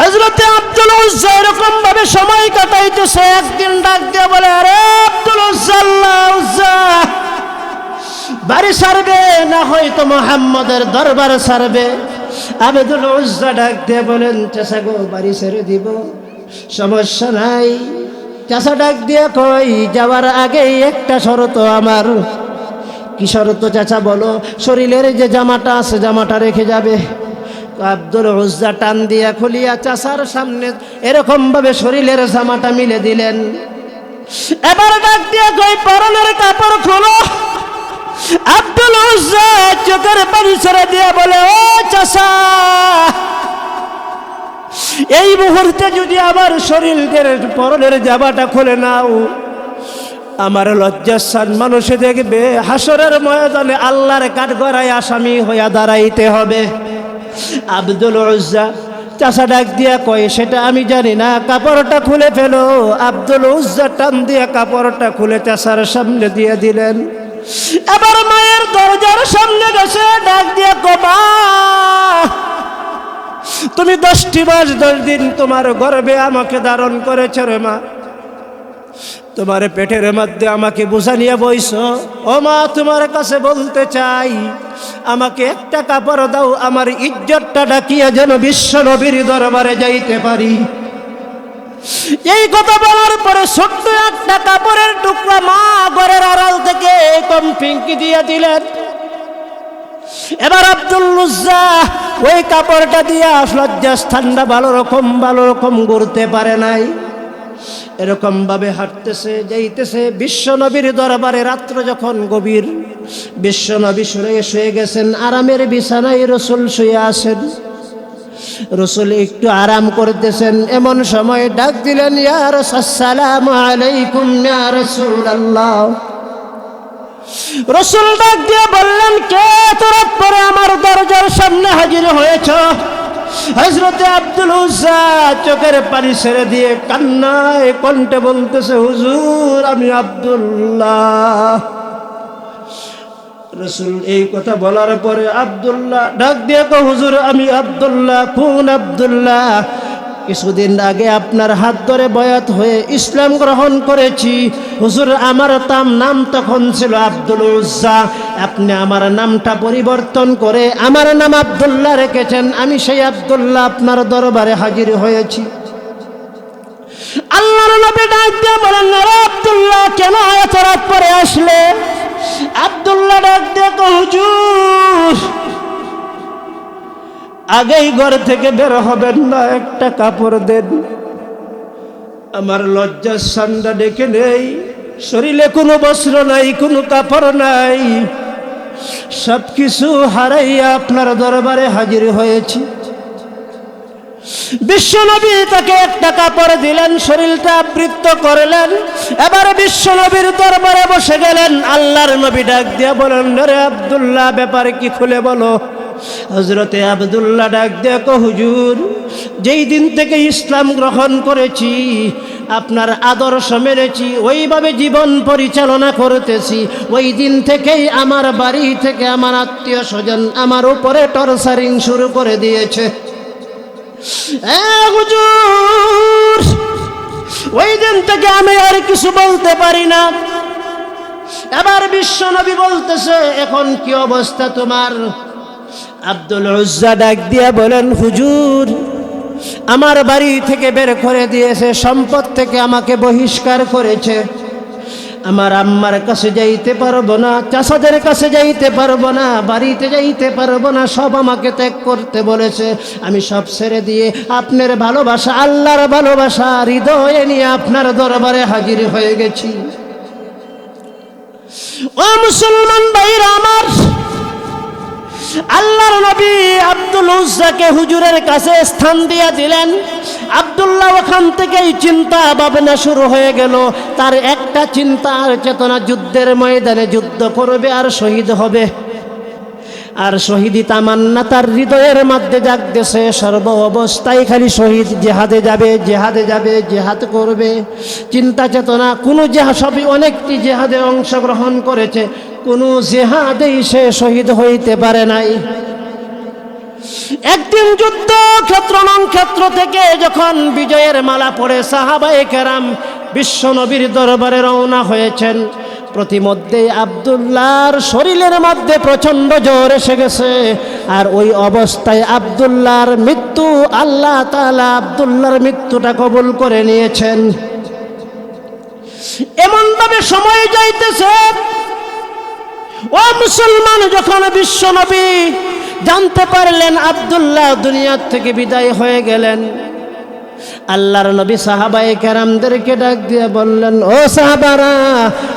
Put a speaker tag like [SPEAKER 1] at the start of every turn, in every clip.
[SPEAKER 1] হজরতে আব্দুল উজ্জা এরকম ভাবে সময় কাটাইতেছে, একদিন ডাক দিয়ে বলে, আরে আব্দুল উজ্জাল্লাহ উজ্জা, বাড়ি সারবে না হয়তো মোহাম্মদের দরবার সারবে? আবেদুল উজ্জা ডাক দিয়ে বলেন চাষা গো, বাড়ি ছেড়ে দিব, সমস্যা নাই। চাষা ডাক দিয়ে কই যাওয়ার আগেই একটা শরত আমার। কি শরত চাচা, বলো? শরীরের যে জামাটা আছে, জামাটা রেখে যাবে। আব্দুল উজ্জা টান দিয়া খুলিয়া চাষার সামনে এরকম ভাবে শরীরের জামাটা মিলে দিলেন। এবার ডাক দিয়ে কই পরনের কাপড় খোলো। আব্দুল উজ্জা চোখের পানি ছেড়ে দিয়ে বলে, ও চাষা এই মুহূর্তে যদি আমার শরীরের পরনের জামাটা খুলে নাও, আমার লজ্জাস্থান মানুষে দেখবে, হাসরের ময়দানে আল্লাহর কাঠগড়ায় আসামি হইয়া দাঁড়াইতে হবে। আব্দুল উজ্জা চাষা ডাক দিয়া কয়, সেটা আমি জানি না, কাপড়টা খুলে ফেলো। আব্দুল উজ্জা টান দিয়া কাপড়টা খুলে চাষার সামনে দিয়ে দিলেন। এবার মায়ের দরজার সামনে গেছে, ডাক দিয়া কমা তুমি দশটি মাস, দশ দিন তোমার গর্বে আমাকে ধারণ করেছ রে মা। তোমার পেটের মধ্যে আমাকে বুঝা নিয়ে বইস। ও মা, তোমার কাছে বলতে চাই, আমাকে একটা কাপড় দাও, আমার ইজ্জতটা ডাকিয়া যেন বিশ্ব নবীর দরবারে যাইতে পারি। এই কথা বলার পরে ছোট্ট একটা কাপড়ের টুকরা মা ঘরের আড়াল থেকে কম ফিঙ্কি দিয়ে দিলেন। এবার আব্দুল্লুজ্জা ওই কাপড়টা দিয়ে দিয়া লজ্জাস্থানটা ভালো রকম ভালো রকম ঘুরতে পারে নাই। এরকম ভাবে হাঁটতেছে, যাইতেছে। বিশ্বনবীর দরবারে রাত্র যখন গভীর বিশ্বনবী শুনে শুয়ে গেছেন, আরামের বিছানায় রসুল শুয়ে আসেন রসুল একটু আরাম করতেছেন, এমন সময় ডাক দিলেন ইয়ার সালাম আলাইকুম, ইয়া রাসূলুল্লাহ। রসুল ডাক দিয়ে বললেন, কে তোরা পরে আমার দরজার সামনে হাজির হয়েছ? হজরতে আব্দুল হুসা চোখের পানি ছেড়ে দিয়ে কান্নায় কণ্ঠে বলতেছে, হুজুর, আমি আব্দুল্লাহ। রসুল এই কথা বলার পরে আবদুল্লাহ ডাক দিয়ে তো হুজুর, আমি আবদুল্লাহ, খুন আব্দুল্লাহ। কিছুদিন আগে আপনার হাত ধরে বয়াত হয়ে ইসলাম গ্রহণ করেছি। হুজুর, আমার তাম নাম তখন ছিল আব্দুল উজ্জা। আপনি আমার নামটা পরিবর্তন করে আমার নাম আব্দুল্লাহ রেখেছেন। আমি সেই আব্দুল্লাহ আপনার দরবারে হাজির হয়েছি। আল্লাহর নবী ডাক দিয়ে বলেন, "আরে আব্দুল্লাহ, কেন এত রাত পরে আসলে? আব্দুল্লাহ ডাক দিয়ে হুজুর আগেই ঘর থেকে বের হবেন না, একটা কাপড় দেন। আমার লজ্জার সান্ডা ডেকে নেই, শরীরে কোনো বস্ত্র নাই, কোনো কাপড় নাই। সব কিছু হারাইয়া আপনার দরবারে হাজির হয়েছি। বিশ্বনবী তাকে একটা কাপড় দিলেন, শরীরটা আবৃত্ত করলেন। এবার বিশ্বনবীর দরবারে বসে গেলেন, আল্লাহর নবী ডাক দিয়া বলেন রে আব্দুল্লাহ, ব্যাপারে কি খুলে বলো? হজরতে আবদুল্লাহ ডাক কো হুজুর, যেই দিন থেকে ইসলাম গ্রহণ করেছি, আপনার আদর্শ মেরেছি ওইভাবে জীবন পরিচালনা করতেছি, ওই দিন থেকেই আমার বাড়ি থেকে আমার আত্মীয় স্বজন আমার উপরে টর্চারিং শুরু করে দিয়েছে। ওই দিন থেকে আমি আর কিছু বলতে পারি না। এবার বিশ্ব নবী বলতেছে, এখন কি অবস্থা তোমার? আব্দুল উজ্জা ডাক দিয়া বলেন, হুজুর, আমার বাড়ি থেকে বের করে দিয়েছে, সম্পদ থেকে আমাকে বহিষ্কার করেছে। আমার আম্মার কাছে যাইতে পারব না চাষাদের কাছে যাইতে পারব না, বাড়িতে যাইতে পারব না, সব আমাকে ত্যাগ করতে বলেছে। আমি সব ছেড়ে দিয়ে আপনার ভালোবাসা, আল্লাহর ভালোবাসা, হৃদয়ে নিয়ে আপনার দরবারে হাজির হয়ে গেছি। ও মুসলমান ভাইরা আমার আল্লাহর নবী আব্দুল উজ্জাকে হুজুরের কাছে স্থান দিয়ে দিলেন। আব্দুল্লাহ ওখান থেকেই চিন্তা ভাবনা শুরু হয়ে গেল। তার একটা চিন্তা আর চেতনা, যুদ্ধের ময়দানে যুদ্ধ করবে আর শহীদ হবে। আর শহীদি তামান্না তার হৃদয়ের মধ্যে জাগতেছে, সর্ব অবস্থায় খালি শহীদ জেহাদে যাবে জেহাদে যাবে, জেহাদ করবে। চিন্তা চেতনা, কোনো জেহা সবই অনেকটি জেহাদে অংশগ্রহণ করেছে। কোনো জেহাদেই সে শহীদ হইতে পারে নাই। একদিন যুদ্ধ ক্ষেত্র ক্ষেত্র থেকে যখন বিজয়ের মালা পড়ে সাহাবায়ে কেরাম বিশ্ব নবীর দরবারে রওনা হয়েছেন, প্রতিমধ্যে আবদুল্লাহর শরীরের মধ্যে প্রচণ্ড জ্বর এসে গেছে আর ওই অবস্থায় আবদুল্লাহর মৃত্যু, আল্লাহ তাআলা আবদুল্লাহর মৃত্যুটা কবুল করে নিয়েছেন। এমনভাবে সময় যাইতেছে ও মুসলমান, যখন বিশ্ব নবী জানতে পারলেন আবদুল্লাহ দুনিয়ার থেকে বিদায় হয়ে গেলেন, আল্লাহর নবী সাহাবাই কেরামদেরকে ডাক দিয়ে বললেন, ও সাহাবারা,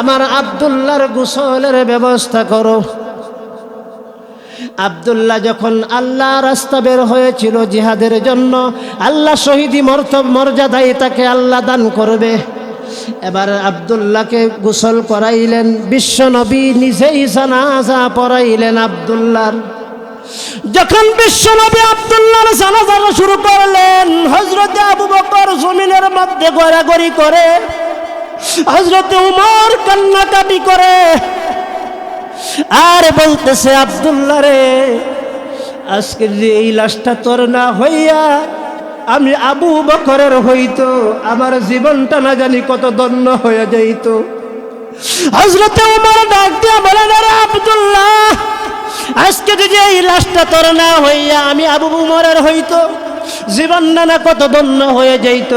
[SPEAKER 1] আমার আবদুল্লাহর গোসলের ব্যবস্থা করো। আবদুল্লাহ যখন আল্লাহ রাস্তা বের হয়েছিল জিহাদের জন্য, আল্লাহ শহীদি মর্যাদায় তাকে আল্লাহ দান করবে। এবার আবদুল্লাহকে গোসল করাইলেন। বিশ্ব নবী নিজেই জানাজা পড়াইলেন আবদুল্লাহর। যখন বিশ্ব নবী আবদুল্লাহর জানাজা শুরু করলেন হজরত আবু বকর জমিনের মধ্যে গড়াগড়ি করে হজরত উমর কান্নাকাটি করে, আর বলতেছে, আবদুল্লাহ রে আজকে যে এই লাশটা তোর না হইয়া আমি আবু বকরের হইতো, আমার জীবনটা না জানি কত দন্য হয়ে যাইত। হজরতে উমর ডাক দিয়া বলেন আবদুল্লাহ, আজকে যদি এই লাশটা তোর না হইয়া আমি আবু উমরের হইতো, জীবন নানা কত দন্য হয়ে যাইত।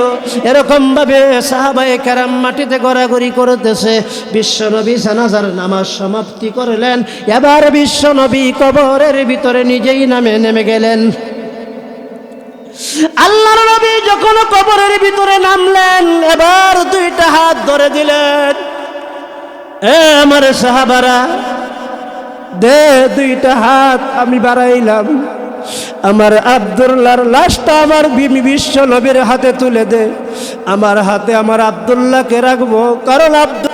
[SPEAKER 1] এরকম ভাবে সাহাবায়ে কেরাম মাটিতে গড়াগড়ি করতেছে। বিশ্বনবী জানাজার নামাজ সমাপ্তি করলেন। এবার বিশ্বনবী কবরের ভিতরে নিজেই নামে নেমে গেলেন। আল্লাহর নবী যখন কবরের ভিতরে নামলেন, এবার দুইটা হাত ধরে দিলেন। এ আমার সাহাবারা, দে দুইটা হাত, আমি বাড়াইলাম। আমার আবদুল্লাহর লাশটা আমার বিশ্ব নবীর হাতে তুলে দে। আমার হাতে আমার আবদুল্লাহকে রাখব, কারণ আব্দুল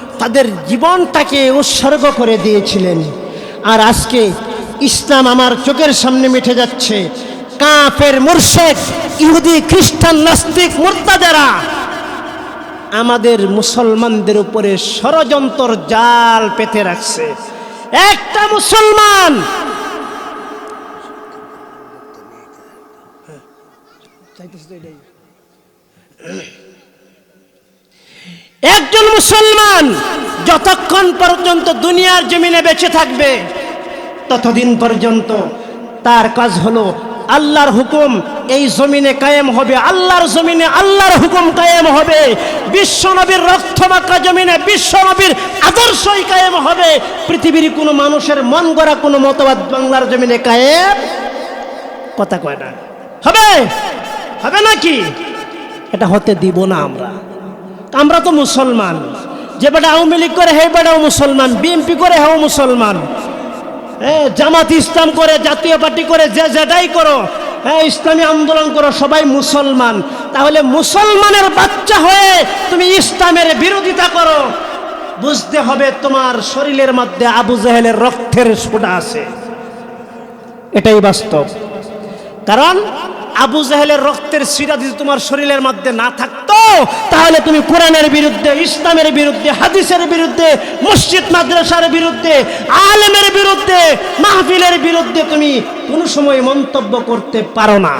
[SPEAKER 1] তাদের জীবনটাকে উৎসর্গ করে দিয়েছিলেন। আর আজকে ইসলাম আমার চোখের সামনে মিঠে যাচ্ছে। কাফের মুর্শেক ইহুদি, খ্রিস্টান, নাস্তিক, মুর্তাজারা, আমাদের মুসলমানদের উপরে ষড়যন্ত্র জাল পেতে রাখছে। একটা মুসলমান একজন মুসলমান যতক্ষণ পর্যন্ত দুনিয়ার জমিনে বেঁচে থাকবে, ততদিন পর্যন্ত তার কাজ হলো আল্লাহর হুকুম, এই জমিনে কায়েম হবে, আল্লাহর জমিনে আল্লাহর হুকুম কায়েম হবে। বিশ্বনবীর রক্তমাক্কা জমিনে বিশ্বনবীর আদর্শই কায়েম হবে। পৃথিবীর কোনো মানুষের মন গড়া কোনো মতবাদ বাংলার জমিনে কায়েম কথা কয় না। হবে? হবে নাকি? এটা হতে দিব না আমরা। আমরা তো মুসলমান। যে বেটা আওয়ামী লীগ করে, হে বেটাও মুসলমান। বিএনপি করে, হেও মুসলমান। হ্যাঁ জামাত ইসলাম করে, জাতীয় পার্টি করে, যে যেটাই করো হ্যাঁ ইসলামী আন্দোলন করো, সবাই মুসলমান। তাহলে মুসলমানের বাচ্চা হয়ে তুমি ইসলামের বিরোধিতা করো। বুঝতে হবে তোমার শরীরের মধ্যে আবু জাহেলের রক্তের ফোঁটা আছে। এটাই বাস্তব। কারণ আবু জাহেলের রক্তের সিরা যদি তোমার শরীরের মধ্যে না থাকতো, তাহলে তুমি কোরআনের বিরুদ্ধে, ইসলামের বিরুদ্ধে, হাদিসের বিরুদ্ধে, মসজিদ, মাদ্রাসার বিরুদ্ধে, আলেমের বিরুদ্ধে, মাহফিলের বিরুদ্ধে তুমি কোনো সময় মন্তব্য করতে পারো না।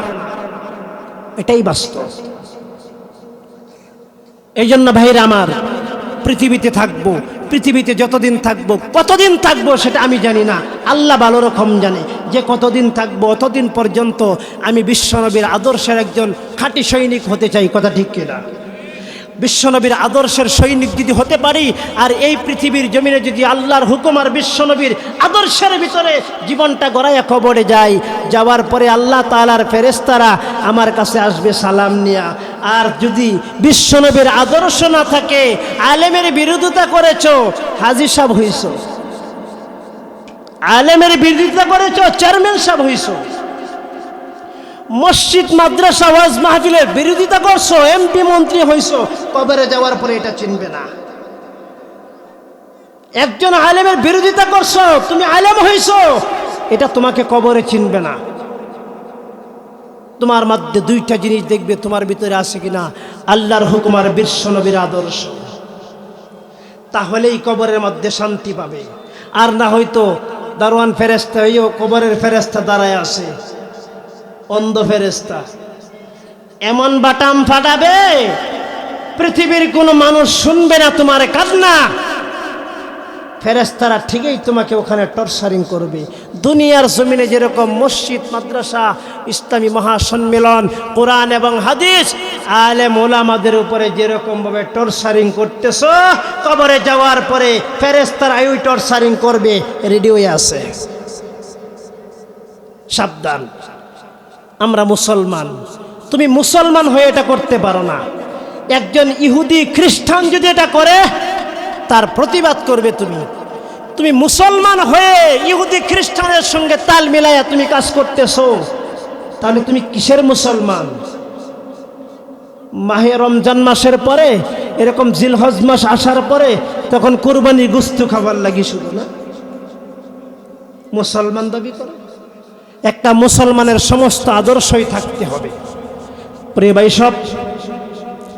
[SPEAKER 1] এটাই বাস্তব। এই জন্য ভাইরা আমার, পৃথিবীতে থাকব পৃথিবীতে যতদিন থাকব, কতদিন থাকব সেটা আমি জানি না। আল্লাহ ভালো রকম জানে যে কতদিন থাকব, অতদিন পর্যন্ত আমি বিশ্বনবীর আদর্শের একজন খাঁটি সৈনিক হতে চাই, কথা ঠিক কিনা? বিশ্বনবীর আদর্শের সৈনিক যদি হতে পারি, আর এই পৃথিবীর জমিনে যদি আল্লাহর হুকুম আর বিশ্বনবীর আদর্শের ভিতরে জীবনটা গড়াইয়া কবরে যায়, যাওয়ার পরে আল্লাহ তালার ফেরেস্তারা আমার কাছে আসবে সালাম নিয়া। আর যদি বিশ্বনবীর আদর্শ না থাকে, আলেমের বিরোধিতা করেছ, হাজি সাহ হইছ। আলেমের বিরোধিতা করেছ, চেয়ারম্যান সাহেব হইছ। মসজিদ, মাদ্রাসা, ওয়াজ মাহফিলের বিরোধিতা করছ এমপি মন্ত্রী হইছো, কবরে যাওয়ার পরে এটা চিনবে না। একজন আলেমের বিরোধিতা করছ, তুমি আলেম হইছো, এটা তোমাকে কবরে চিনবে না। তোমার মধ্যে দুইটা জিনিস দেখবে, তোমার ভিতরে আছে কিনা? আল্লাহর হুকুম আর বিশ্ব নবীর আদর্শ। তাহলেই কবরের মধ্যে শান্তি পাবে। আর না হয়তো দারোয়ান ফেরেস্তা হইও কবরের ফেরেস্তা দাঁড়ায় আছে। অন্ধ ফেরেস্তা এমন বাটাম ফাটাবে, পৃথিবীর কোনো মানুষ শুনবে না তোমার কান্না। ফেরেস্তারা ঠিকই তোমাকে ওখানে টর্চারিং করবে। দুনিয়ার জমিনে যেরকম মসজিদ, মাদ্রাসা, ইসলামী মহাসম্মেলন, কোরআন এবং হাদিস আলে মোলামাদের উপরে যেরকমভাবে টর্চারিং করতেছ, কবরে যাওয়ার পরে ফেরেস্তারা ওই টর্চারিং করবে। রেডিওয়ে আছে। সাবধান। আমরা মুসলমান। তুমি মুসলমান হয়ে এটা করতে পারো না। একজন ইহুদি খ্রিস্টান যদি এটা করে, তার প্রতিবাদ করবে তুমি। তুমি মুসলমান হয়ে ইহুদি খ্রিস্টানের সঙ্গে তাল মিলাইয়া তুমি কাজ করতেছো, তাহলে তুমি কিসের মুসলমান? মাহে রমজান মাসের পরে, এরকম জিলহজ মাস আসার পরে, তখন কোরবানি গুস্তু খাবার লাগি শুধু না? মুসলমান দাবি করে। একটা মুসলমানের সমস্ত আদর্শই থাকতে হবে। প্রিয় ভাই সব,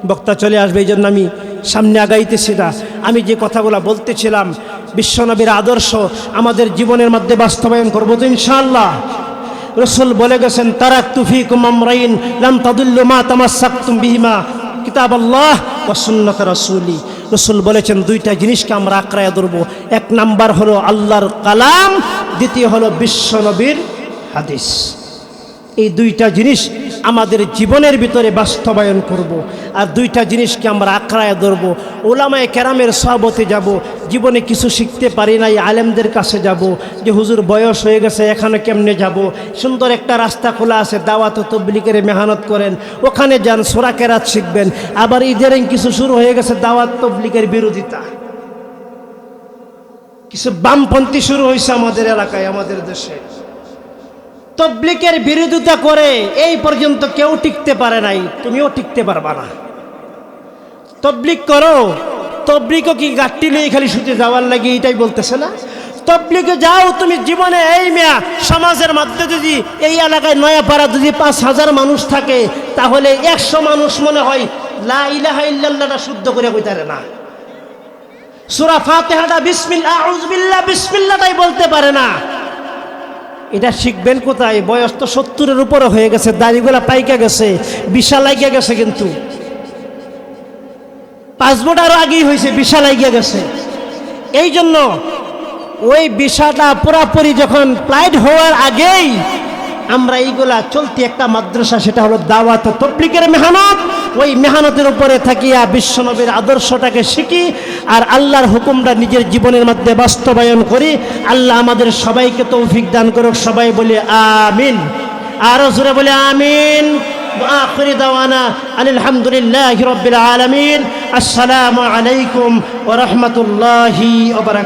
[SPEAKER 1] বক্তা চলে আসবে, এই জন্য আমি সামনে আগাইতেছি না। আমি যে কথাগুলো বলতেছিলাম, বিশ্বনবীর আদর্শ আমাদের জীবনের মধ্যে বাস্তবায়ন করব তো ইনশাআল্লাহ। রসুল বলে গেছেন তারাক তুফি কুমামরাইন লাম তাদুল্লু মা তামাসাক্তুম বিহিমা। কিতাব আল্লাহ ও সুন্নত রসুলি। রসুল বলেছেন, দুইটা জিনিসকে আমরা আঁকড়ায় ধরবো। এক নাম্বার হলো আল্লাহর কালাম, দ্বিতীয় হলো বিশ্বনবীর হাদিস। এই দুইটা জিনিস আমাদের জীবনের ভিতরে বাস্তবায়ন করব। আর দুইটা জিনিসকে আমরা আঁকড়ায় ধরবো। ওলামায় কেরামের সহবতে যাব। জীবনে কিছু শিখতে পারি নাই, আলেমদের কাছে যাব। যে হুজুর বয়স হয়ে গেছে, এখানে কেমনে যাব? সুন্দর একটা রাস্তা খোলা আছে, দাওয়াত তবলিকের মেহনত করেন। ওখানে যান, সোরা কেরাত শিখবেন। আবার ঈদের কিছু শুরু হয়ে গেছে, দাওয়াত তবলিকের বিরোধিতা। কিছু বামপন্থী শুরু হয়েছে আমাদের এলাকায়, আমাদের দেশে। তবলিকের বিরোধিতা করে এই পর্যন্ত কেউ টিকতে পারে নাই, তুমিও টিকতে পারবা না। তবলিক করো, তবলিকও কি গাঠটি নিয়ে খালি শুতে যাওয়ার লাগে এটাই বলতেছে না? তবলিকে যাও, তুমি জীবনে এই মেয়া, সমাজের মধ্যে যদি এই এলাকায় নয়াপাড়া যদি পাঁচ হাজার মানুষ থাকে, তাহলে একশো মানুষ মনে হয় লা শুদ্ধ করে কইতারে না। সুরা ফাতেহাটা বিসমিল্লাহ আউযুবিল্লাহ বিসমিল্লাহটাই বলতে পারে না। এটা শিখবেন কোথায়? বয়স তো সত্তরের উপরে হয়ে গেছে, দাড়িগুলা পাইকা গেছে, বিশাল লাগিয়া গেছে কিন্তু। পাসপোর্ট আরও আগেই হয়েছে, বিশাল লাগিয়া গেছে। এই জন্য ওই বিষাটা পুরাপুরি যখন প্লাইড হওয়ার আগেই আমরা এইগুলা চলতি একটা মাদ্রাসা সেটা হলো দাওয়াত তবলিকের মেহনত ওই মেহনতের উপরে থাকিয়া বিশ্বনবীর আদর্শটাকে শিখি আর আল্লাহর হুকুমটা নিজের জীবনের মধ্যে বাস্তবায়ন করি আল্লাহ আমাদের সবাইকে তৌফিক দান করুক সবাই বলে আমিন আরো জোরে বলে আমিন وآخر دعوانا أن الحمد لله رب العالمين السلام عليكم ورحمة الله وبركاته